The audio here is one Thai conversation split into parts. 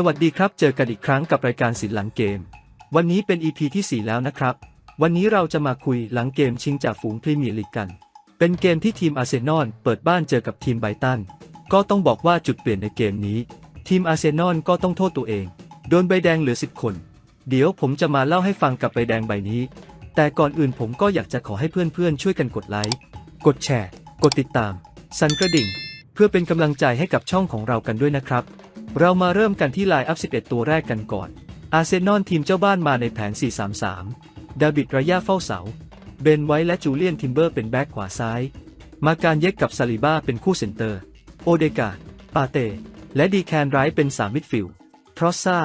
สวัสดีครับ เจอกันอีกครั้งกับรายการศิลป์หลังเกม วันนี้เป็น EP ที่ 4 แล้วนะครับ วันนี้เราจะมาคุยหลังเกมชิงจากฝูงพรีเมียร์ลีกกัน เป็นเกมที่ทีมอาร์เซนอลเปิดบ้านเจอกับทีมไบตัน ก็ต้องบอกว่าจุดเปลี่ยนในเกมนี้ ทีมอาร์เซนอลก็ต้องโทษตัวเอง โดนใบแดงเหลือ 10 คน เดี๋ยวผมจะมาเล่าให้ฟังกับใบแดงใบนี้ แต่ก่อนอื่นผมก็อยากจะขอให้เพื่อนๆ ช่วยกันกดไลค์ กดแชร์ กดติดตาม สั่นกระดิ่ง เพื่อเป็นกำลังใจให้กับช่องของเรากันด้วยนะครับ เรามาเริ่มกันที่ไลน์อัพ 11 ตัวแรกกันก่อน อาร์เซนอลทีมเจ้าบ้านมาในแผน 4-3-3 ดาวิดรายาเฝ้าเสา เบนไว้และจูเลียนทิมเบอร์เป็นแบ็กขวาซ้าย มาการเย็กกับซาลิบ้าเป็นคู่เซนเตอร์ โอเดกาปาเต้และดีแคนไรท์เป็น3มิดฟิลด์ทรอสซา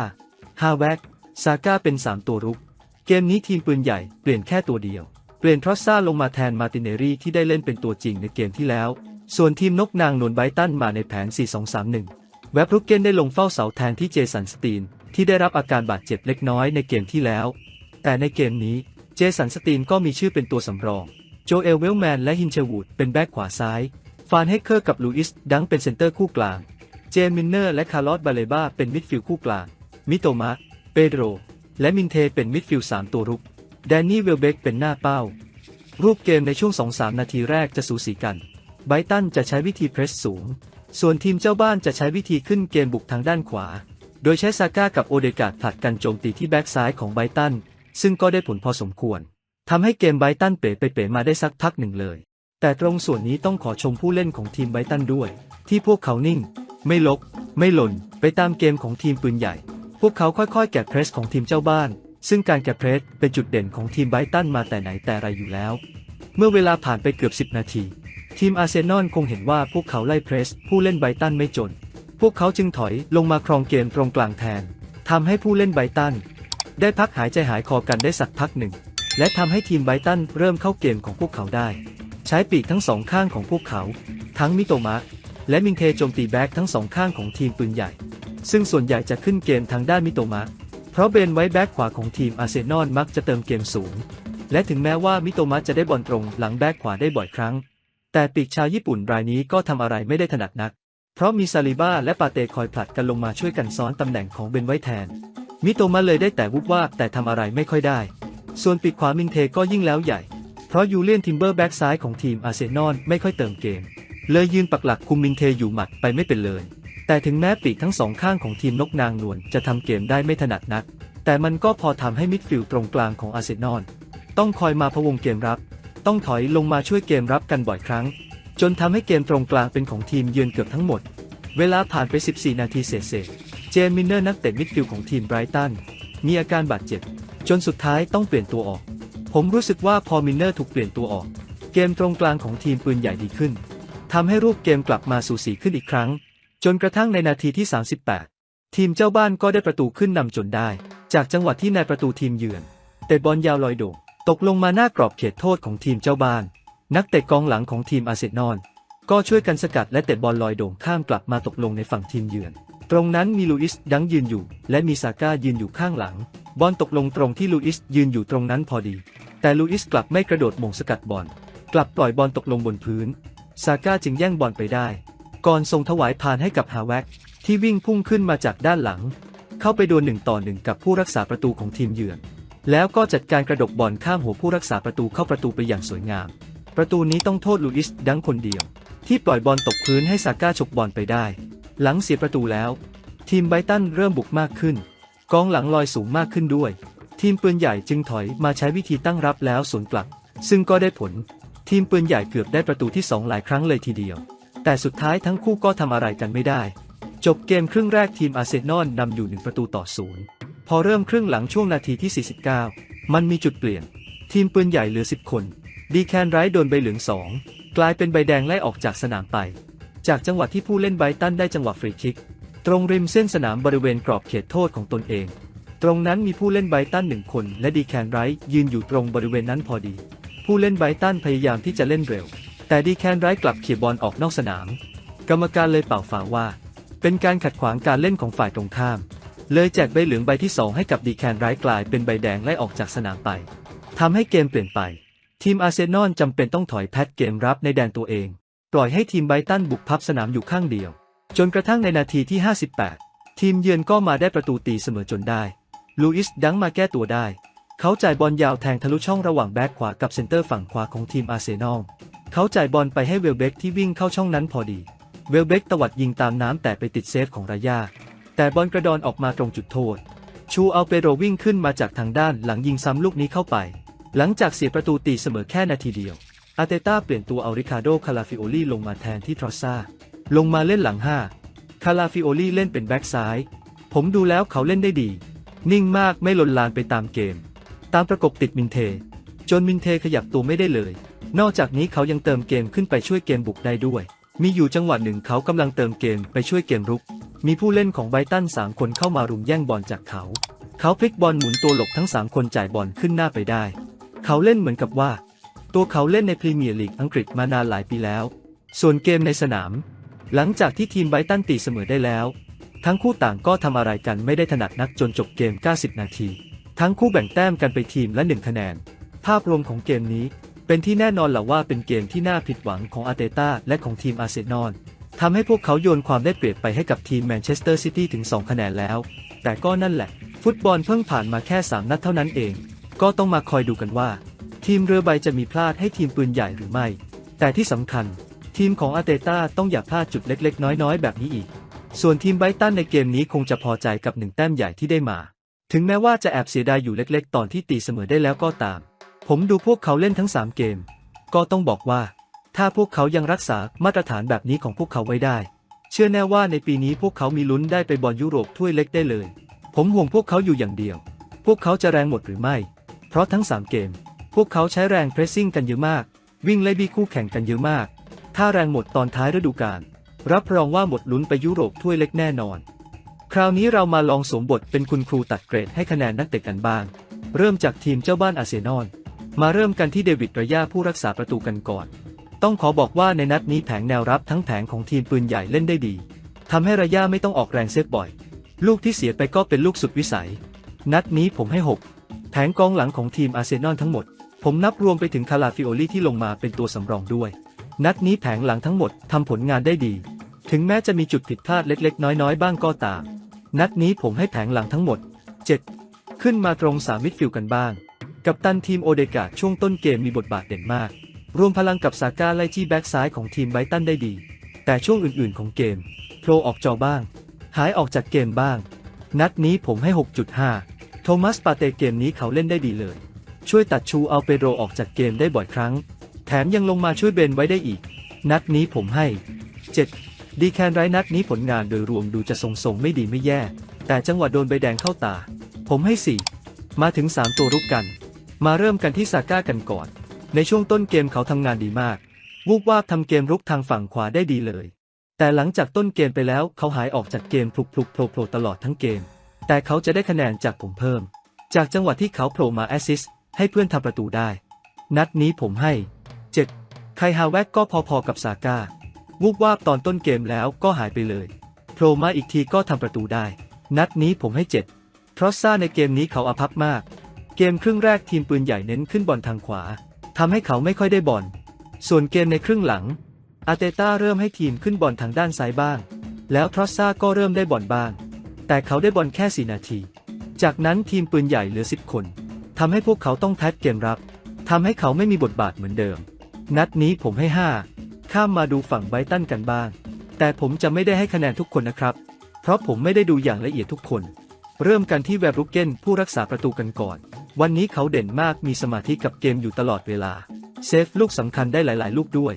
ฮาแวกซาก้าเป็น 3 ตัวรุก เกมนี้ทีมปืนใหญ่เปลี่ยนแค่ตัวเดียว เปลี่ยนทรอสซาลงมาแทนมาติเนรีที่ได้เล่นเป็นตัวจริงในเกมที่แล้ว ส่วนทีมนกนางนวลไบตันมาในแผน 4-2-3-1 แวบรุกเกนได้ลงเฝ้าเสาแทนที่เจสันสตีน ที่ได้รับอาการบาดเจ็บเล็กน้อยในเกมที่แล้ว แต่ในเกมนี้เจสันสตีนก็มีชื่อเป็นตัวสำรอง โจเอลเวลแมนและฮินเชวูดเป็นแบ็กขวาซ้าย ฟานเฮกเคอร์กับลูอิสดังเป็นเซนเตอร์คู่กลาง เจมินเนอร์และคาร์ลอสบาเลบาเป็นมิดฟิลด์คู่กลาง มิโตมะ เปโดร และมินเทเป็นมิดฟิลด์สามตัวรุก แดนนี่เวลเบกเป็นหน้าเป้า รูปเกมในช่วง 2-3 นาทีแรกจะสูสีกัน ไบรตันจะใช้วิธีเพรสสูง ส่วนทีมเจ้าบ้านจะใช้วิธีขึ้นเกมบุกทางด้านขวา โดยใช้ซาก้ากับโอเดกาดผลัดกันโจมตีที่แบ็กซ้ายของไบตัน ซึ่งก็ได้ผลพอสมควรทำให้เกมไบตันเป๋ไปเป๋มาได้สักพักหนึ่งเลย แต่ตรงส่วนนี้ต้องขอชมผู้เล่นของทีมไบตันด้วย ที่พวกเขานิ่ง ไม่ลก ไม่หล่น ไปตามเกมของทีมปืนใหญ่ พวกเขาค่อยๆ แกะเพรสของทีมเจ้าบ้าน ซึ่งการแกะเพรสเป็นจุดเด่นของทีมไบตันมาแต่ไหนแต่ไรอยู่แล้ว เมื่อเวลาผ่านไปเกือบ 10 นาที ทีมอาร์เซนอลคงเห็นว่าพวกเขาไล่เพรส ผู้เล่นไบตันไม่จน พวกเขาจึงถอยลงมาครองเกมตรงกลางแทนทำให้ผู้เล่นไบตัน ได้พักหายใจหายคอกันได้สักพักหนึ่ง และทำให้ทีมไบตันเริ่มเข้าเกมของพวกเขาได้ ใช้ปีกทั้งสองข้างของพวกเขา ทั้งมิโตมะและมินเทโจมตีแบ็กทั้งสองข้างของทีมปืนใหญ่ ซึ่งส่วนใหญ่จะขึ้นเกมทางด้านมิโตมะเพราะเบนไว้แบ็กขวาของทีมอาร์เซนอลมักจะเติมเกมสูง และถึงแม้ว่ามิโตมะจะได้บอลตรงหลังแบ็กขวาได้บ่อยครั้ง แต่ปีกชาวญี่ปุ่นรายนี้ก็ทำอะไรไม่ได้ถนัดนัก เพราะมีซาลิบ้าและปาเตคอยผลัดกันลงมาช่วยกันซ้อนตำแหน่งของเบนไว้แทน มิโตมะเลยได้แต่วุบวาบแต่ทำอะไรไม่ค่อยได้ ส่วนปีกขวามินเทก็ยิ่งแล้วใหญ่ เพราะยูเลียนทิมเบอร์แบ็กซ้ายของทีมอาร์เซนอลไม่ค่อยเติมเกม เลยยืนปักหลักคุมมินเทอยู่หมัดไปไม่เป็นเลย แต่ถึงแม้ปีกทั้งสองข้างของทีมนกนางนวลจะทำเกมได้ไม่ถนัดนัก แต่มันก็พอทำให้มิดฟิลด์ตรงกลางของอาร์เซนอล ต้องคอยมาพะวงเกมรับ ต้องถอยลงมาช่วยเกมรับกันบ่อยครั้ง จนทำให้เกมตรงกลางเป็นของทีมเยือนเกือบทั้งหมด เวลาผ่านไป 14 นาทีเศษเจมมินเนอร์นักเตะมิดฟิลด์ของทีมไบรตันมีอาการบาดเจ็บ จนสุดท้ายต้องเปลี่ยนตัวออก ผมรู้สึกว่าพอมินเนอร์ถูกเปลี่ยนตัวออก เกมตรงกลางของทีมปืนใหญ่ดีขึ้นทำให้รูปเกมกลับมาสู่สีขึ้นอีกครั้ง จนกระทั่งในนาทีที่ 38 ทีมเจ้าบ้านก็ได้ประตูขึ้นนำจนได้ จากจังหวะที่นายประตูทีมเยือนเตะบอลยาวลอยโด่ง ตกลงมาหน้ากรอบเขตโทษของทีมเจ้าบ้าน นักเตะกองหลังของทีมอาเซนอลก็ช่วยกันสกัดและเตะบอลลอยโด่งข้ามกลับมาตกลงในฝั่งทีมเยือน ตรงนั้นมีลูอิสดังยืนอยู่ และมีซาก้ายืนอยู่ข้างหลัง บอลตกลงตรงที่ลูอิสยืนอยู่ตรงนั้นพอดี แต่ลูอิสกลับไม่กระโดดมงสกัดบอล กลับปล่อยบอลตกลงบนพื้น ซาก้าจึงแย่งบอลไปได้ ก่อนส่งถวายพานให้กับฮาแวกที่วิ่งพุ่งขึ้นมาจากด้านหลัง เข้าไปโดนหนึ่งต่อหนึ่งกับผู้รักษาประตูของทีมเยือน แล้วก็จัดการกระดกบอลข้ามหัวผู้รักษาประตูเข้าประตูไปอย่างสวยงาม ประตูนี้ต้องโทษลูอิสดังคนเดียว ที่ปล่อยบอลตกพื้นให้ซาก้าฉกบอลไปได้ หลังเสียประตูแล้ว ทีมไบรตันเริ่มบุกมากขึ้น กองหลังลอยสูงมากขึ้นด้วย ทีมปืนใหญ่จึงถอยมาใช้วิธีตั้งรับแล้วสวนกลับ ซึ่งก็ได้ผล ทีมปืนใหญ่เกือบได้ประตูที่สองหลายครั้งเลยทีเดียว แต่สุดท้ายทั้งคู่ก็ทำอะไรกันไม่ได้ จบเกมครึ่งแรกทีมอาร์เซนอลนำอยู่หนึ่งประตูต่อศูนย์ อเริ่มครึ่งหลังช่วงนาทีที่ 49 มันมีจุดเปลี่ยน ทีมปืนใหญ่เหลือ 10 คน ดีแคนไรท์โดนใบเหลืองสองกลายเป็นใบแดงไล่ออกจากสนามไป จากจังหวะที่ผู้เล่นไบตันได้จังหวะฟรีคิก ตรงริมเส้นสนามบริเวณกรอบเขตโทษของตนเอง ตรงนั้นมีผู้เล่นไบตันหนึ่งคน และดีแคนไรท์ยืนอยู่ตรงบริเวณนั้นพอดี ผู้เล่นไบตันพยายามที่จะเล่นเร็ว แต่ดีแคนไรท์กลับเขี่ยบอลออกนอกสนาม กรรมการเลยเป่าฝาว่า เป็นการขัดขวางการเล่นของฝ่ายตรงข้าม เลยแจกใบเหลืองใบที่ 2 ให้กับดีแคนไรท์กลายเป็นใบแดงไล่ออกจากสนามไปทำให้เกมเปลี่ยนไป ทีมอาร์เซนอลจำเป็นต้องถอยแพทเกมรับในแดนตัวเอง ปล่อยให้ทีมไบรตันบุกพับสนามอยู่ข้างเดียว จนกระทั่งในนาทีที่ 58 ทีมเยือนก็มาได้ประตูตีเสมอจนได้ลูอิสดังมาแก้ตัวได้ เขาจ่ายบอลยาวแทงทะลุช่องระหว่างแบ็คขวากับเซนเตอร์ฝั่งขวาของทีมอาร์เซนอลเขาจ่ายบอลไปให้เวลเบกที่วิ่งเข้าช่องนั้นพอดี เวลเบกตวัดยิงตามน้ำแต่ไปติดเซฟของรายา แต่บอลกระดอนออกมาตรงจุดโทษ ชูอัลเปโรวิ่งขึ้นมาจากทางด้านหลังยิงซ้ำลูกนี้เข้าไป หลังจากเสียประตูตีเสมอแค่นาทีเดียว อาเตต้าเปลี่ยนตัวเอาริคาโดคาลาฟิโอลีลงมาแทนที่ทรอสซาลงมาเล่นหลังห้าคาลาฟิโอลีเล่นเป็นแบ็กซ้าย ผมดูแล้วเขาเล่นได้ดี นิ่งมากไม่หล่นลานไปตามเกม ตามประกบติดมินเท จนมินเทขยับตัวไม่ได้เลย นอกจากนี้เขายังเติมเกมขึ้นไปช่วยเกมบุกได้ด้วย มีอยู่จังหวะหนึ่งเขากำลังเติมเกมไปช่วยเกมรุก มีผู้เล่นของไบตันสามคนเข้ามารุมแย่งบอลจากเขา เขาพลิกบอลหมุนตัวหลบทั้งสามคนจ่ายบอลขึ้นหน้าไปได้ เขาเล่นเหมือนกับว่า ตัวเขาเล่นในพรีเมียร์ลีกอังกฤษมานานหลายปีแล้ว ส่วนเกมในสนาม หลังจากที่ทีมไบตันตีเสมอได้แล้ว ทั้งคู่ต่างก็ทำอะไรกันไม่ได้ถนัดนักจนจบเกม 90 นาที ทั้งคู่แบ่งแต้มกันไปทีมละหนึ่งคะแนน ภาพรวมของเกมนี้เป็นที่แน่นอนแหละว่าเป็นเกมที่น่าผิดหวังของอาเตต้าและของทีมอาร์เซนอล ทำให้พวกเขาโยนความได้เปรียบไปให้กับทีมแมนเชสเตอร์ซิตี้ถึง 2 คะแนนแล้ว แต่ก็นั่นแหละ ฟุตบอลเพิ่งผ่านมาแค่ 3 นัดเท่านั้นเอง ก็ต้องมาคอยดูกันว่า ทีมเรือใบจะมีพลาดให้ทีมปืนใหญ่หรือไม่ แต่ที่สำคัญ ทีมของอาเตต้าต้องอย่าพลาดจุดเล็ก ๆ น้อยๆ แบบนี้อีก ส่วนทีมไบรตันในเกมนี้คงจะพอใจกับหนึ่งแต้มใหญ่ที่ได้มา ถึงแม้ว่าจะแอบเสียดายอยู่เล็ก ๆ ตอนที่ตีเสมอได้แล้วก็ตาม ผมดูพวกเขาเล่นทั้ง 3 เกม ก็ต้องบอกว่า ถ้าพวกเขายังรักษามาตรฐานแบบนี้ของพวกเขาไว้ได้ เชื่อแน่ว่าในปีนี้พวกเขามีลุ้นได้ไปบอลยุโรปถ้วยเล็กได้เลย ผมห่วงพวกเขาอยู่อย่างเดียว พวกเขาจะแรงหมดหรือไม่ เพราะทั้ง 3 เกม พวกเขาใช้แรงเพรสซิ่งกันเยอะมาก วิ่งไล่บี้คู่แข่งกันเยอะมาก ถ้าแรงหมดตอนท้ายฤดูกาลรับรองว่าหมดลุ้นไปยุโรปถ้วยเล็กแน่นอน คราวนี้เรามาลองสมบทเป็นคุณครูตัดเกรดให้คะแนนนักเตะกันบ้าง เริ่มจากทีมเจ้าบ้านอาร์เซนอล มาเริ่มกันที่เดวิดระยาผู้รักษาประตูกันก่อน ต้องขอบอกว่าในนัดนี้แผงแนวรับทั้งแผงของทีมปืนใหญ่เล่นได้ดีทำให้ระยาไม่ต้องออกแรงเซฟบ่อย ลูกที่เสียไปก็เป็นลูกสุดวิสัย นัดนี้ผมให้ 6 แผงกองหลังของทีมอาร์เซนอลทั้งหมด ผมนับรวมไปถึงคาลาฟิโอลีที่ลงมาเป็นตัวสำรองด้วย นัดนี้แผงหลังทั้งหมดทำผลงานได้ดี ถึงแม้จะมีจุดผิดพลาดเล็กๆ น้อยๆ บ้างก็ตาม นัดนี้ผมให้แผงหลังทั้งหมด 7 ขึ้นมาตรงสามมิดฟิลกันบ้าง กับตันทีมโอเดกาช่วงต้นเกมมีบทบาทเด่นมาก รวมพลังกับซาก้าไล่จี้แบ็กซ้ายของทีมไบตันได้ดี แต่ช่วงอื่นๆของเกมโผล่ออกจอบ้าง หายออกจากเกมบ้าง นัดนี้ผมให้ 6.5 โทมัสปาเตเกมนี้เขาเล่นได้ดีเลย ช่วยตัดชูเอัลเปโรออกจากเกมได้บ่อยครั้ง แถมยังลงมาช่วยเบนไว้ได้อีก นัดนี้ผมให้ 7 ดีแคนไรนัดนี้ผลงานโดยรวมดูจะทรงๆไม่ดีไม่แย่ แต่จังหวะโดนใบแดงเข้าตา ผมให้ 4 มาถึง 3 ตัวรุกกัน มาเริ่มกันที่ซาก้ากันก่อน ในช่วงต้นเกมเขาทำงานดีมาก วูบวาบทำเกมรุกทางฝั่งขวาได้ดีเลย แต่หลังจากต้นเกมไปแล้วเขาหายออกจากเกมพลุกพลุกโผล่โผล่ตลอดทั้งเกม แต่เขาจะได้คะแนนจากผมเพิ่ม จากจังหวะที่เขาโผล่มาแอสซิสให้เพื่อนทำประตูได้ นัดนี้ผมให้7ไคฮาแวกก็พอๆกับซาก้าวูบวาบตอนต้นเกมแล้วก็หายไปเลยโผล่มาอีกทีก็ทำประตูได้ นัดนี้ผมให้7ทรอสซาในเกมนี้เขาอภัพมาก เกมครึ่งแรกทีมปืนใหญ่เน้นขึ้นบอลทางขวา ทำให้เขาไม่ค่อยได้บอล ส่วนเกมในครึ่งหลัง อาเตต้าเริ่มให้ทีมขึ้นบอลทางด้านซ้ายบ้าง แล้วทรอสซาก็เริ่มได้บอลบ้าง แต่เขาได้บอลแค่ 4 นาที จากนั้นทีมปืนใหญ่เหลือ 10 คนทำให้พวกเขาต้องแพ็ดเกมรับทำให้เขาไม่มีบทบาทเหมือนเดิม นัดนี้ผมให้ 5 ข้ามมาดูฝั่งไบรตันกันบ้าง แต่ผมจะไม่ได้ให้คะแนนทุกคนนะครับ เพราะผมไม่ได้ดูอย่างละเอียดทุกคน เริ่มกันที่แวร์บรุกเกนผู้รักษาประตูกันก่อน วันนี้เขาเด่นมากมีสมาธิกับเกมอยู่ตลอดเวลา เซฟลูกสำคัญได้หลาย ๆ ลูกด้วย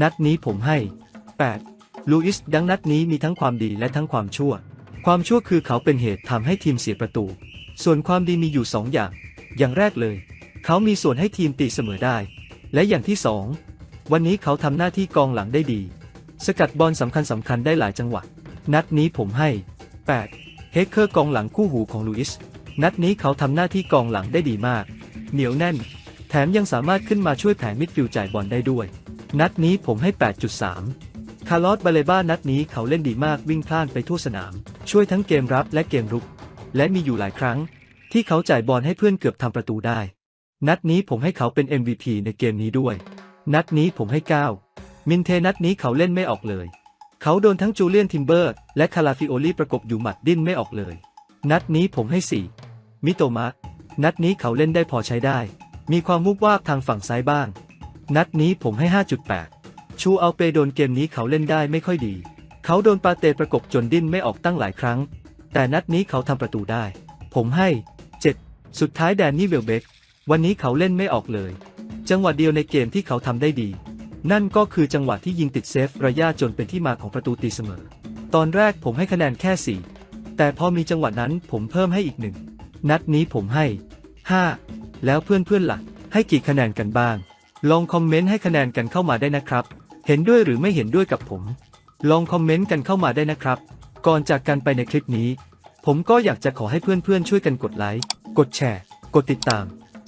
นัดนี้ผมให้ 8 ลูอิสดังนัดนี้มีทั้งความดีและทั้งความชั่ว ความชั่วคือเขาเป็นเหตุทำให้ทีมเสียประตู ส่วนความดีมีอยู่สองอย่าง อย่างแรกเลย เขามีส่วนให้ทีมตีเสมอได้ และอย่างที่สองวันนี้เขาทำหน้าที่กองหลังได้ดี สกัดบอลสำคัญสำคัญได้หลายจังหวะ นัดนี้ผมให้ 8 เฮกเคอร์กองหลังคู่หูของลูอิส นัดนี้เขาทำหน้าที่กองหลังได้ดีมาก เหนียวแน่น แถมยังสามารถขึ้นมาช่วยแผงมิดฟิลด์จ่ายบอลได้ด้วย นัดนี้ผมให้ 8.3 คาร์ลอสบาเลบ้านัดนี้เขาเล่นดีมากวิ่งพล่านไปทั่วสนาม ช่วยทั้งเกมรับและเกมรุก และมีอยู่หลายครั้ง ที่เขาจ่ายบอลให้เพื่อนเกือบทำประตูได้ นัดนี้ผมให้เขาเป็น MVP ในเกมนี้ด้วย นัดนี้ผมให้ 9 มินเทนัดนี้เขาเล่นไม่ออกเลย เขาโดนทั้งจูเลียนทิมเบอร์และคาลาฟิโอลีประกบอยู่หมัดดิ้นไม่ออกเลย นัดนี้ผมให้ 4 มิโตมะ นัดนี้เขาเล่นได้พอใช้ได้ มีความวุบวาบทางฝั่งซ้ายบ้าง นัดนี้ผมให้ 5.8 ชูเอาเปโดนเกมนี้เขาเล่นได้ไม่ค่อยดี เขาโดนปาเตประกบจนดิ้นไม่ออกตั้งหลายครั้ง แต่นัดนี้เขาทำประตูได้ ผมให้ 7 สุดท้ายแดนนี่เวลเบกวันนี้เขาเล่นไม่ออกเลย จังหวะเดียวในเกมที่เขาทำได้ดี นั่นก็คือจังหวะที่ยิงติดเซฟระยะจนเป็นที่มาของประตูตีเสมอ ตอนแรกผมให้คะแนนแค่ 4 แต่พอมีจังหวะนั้นผมเพิ่มให้อีกหนึ่ง นัดนี้ผมให้ 5 แล้วเพื่อนๆหลักให้กี่คะแนนกันบ้าง ลองคอมเมนต์ให้คะแนนกันเข้ามาได้นะครับ เห็นด้วยหรือไม่เห็นด้วยกับผม ลองคอมเมนต์กันเข้ามาได้นะครับ ก่อนจากกันไปในคลิปนี้ ผมก็อยากจะขอให้เพื่อนๆช่วยกันกดไลค์กดแชร์ กดติดตาม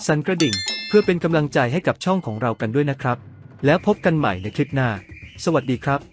สั่นกระดิ่ง เพื่อเป็นกำลังใจให้กับช่องของเรากันด้วยนะครับ แล้วพบกันใหม่ในคลิปหน้า สวัสดีครับ